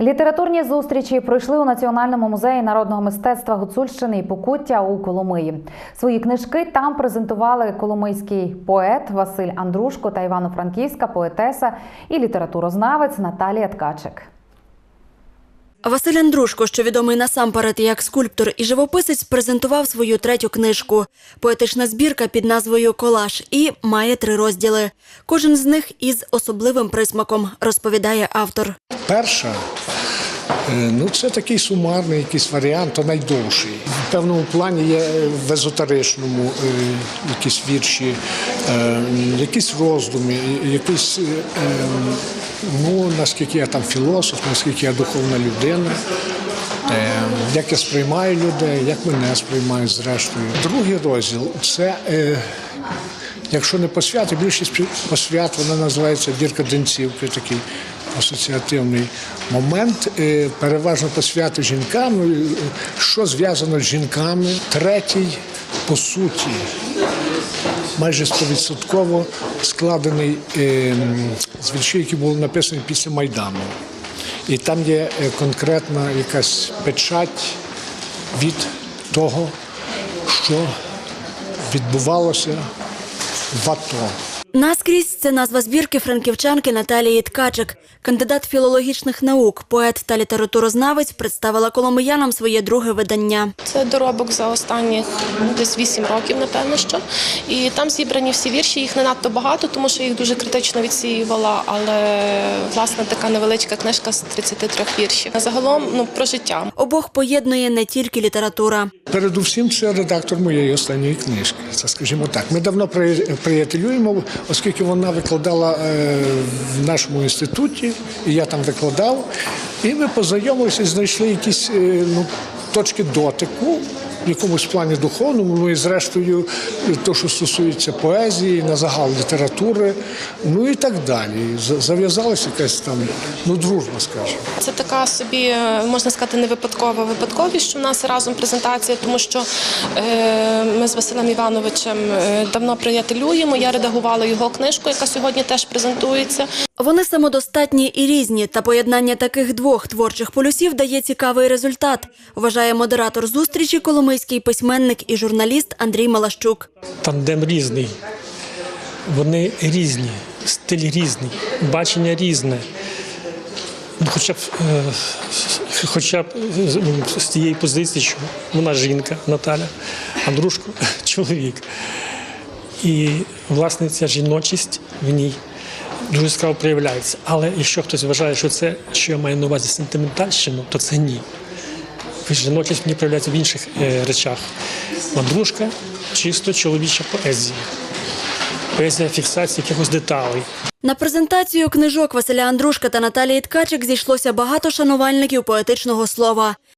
Літературні зустрічі пройшли у Національному музеї народного мистецтва Гуцульщини і Покуття у Коломиї. Свої книжки там презентували коломийський поет Василь Андрушко та івано-франківська поетеса і літературознавець Наталія Ткачик. Василь Андрушко, що відомий насамперед як скульптор і живописець, презентував свою третю книжку. Поетична збірка під назвою Колаж і має три розділи. Кожен з них із особливим присмаком, розповідає автор. Перша, е, ну це такий сумарний якийсь варіант, то найдовший. В певному плані є в езотеричному е, якісь вірші, е, якісь роздуми, якісь, ну наскільки я там філософ, наскільки я духовна людина. Е, Як я сприймаю людей, як мене сприймають зрештою. Другий розділ це, е, якщо не посвят, а більшість посвят, вона називається Дірка Денцівки, такий асоціативний момент. Е, Переважно посвяти жінкам, е, що зв'язано з жінками. Третій, по суті, майже стовідсотково складений е, м, з віршів, які були написані після Майдану. І там є е, конкретна якась печать від того, що відбувалося в АТО. Наскрізь це назва збірки франківчанки Наталії Ткачик. Кандидат філологічних наук, поет та літературознавець представила коломиянам своє друге видання. Це доробок за останніх ну, десь 8 років, напевно, що. І там зібрані всі вірші, їх не надто багато, тому що їх дуже критично відсіювала, але власне така невеличка книжка з 33 віршів. Загалом ну, про життя. Обох поєднує не тільки література. Передусім, це редактор моєї останньої книжки. Це, скажімо так. Ми давно приятелюємо, оскільки вона викладала е, в нашому інституті, і я там викладав. І ми познайомилися знайшли якісь е, ну, точки дотику. В якомусь плані духовному, ну і зрештою, то, що стосується поезії, на загал літератури, ну і так далі. Зав'язалася якась там ну, дружба, скажімо. Це така собі, можна сказати, не випадкова випадковість, що в нас разом презентація, тому що е, ми з Василем Івановичем е, давно приятелюємо. Я редагувала його книжку, яка сьогодні теж презентується. Вони самодостатні і різні, та поєднання таких двох творчих полюсів дає цікавий результат, вважає модератор зустрічі коломийський письменник і журналіст Андрій Малащук. тандем різний. Вони різні, стиль різний, бачення різне. Ну, Хоча б, е, хоча б ну, з тієї позиції, що вона жінка Наталя, Андрушко чоловік. І власне ця жіночість в ній дуже яскраво проявляється. Але якщо хтось вважає, що це, що я маю на увазі сентиментальщину, то це ні. Жіночість ній проявляється в інших е, речах. Андрушка чисто чоловіча поезія. Поезія фіксації якихось деталей. На презентацію книжок Василя Андрушка та Наталії Ткачик зійшлося багато шанувальників поетичного слова.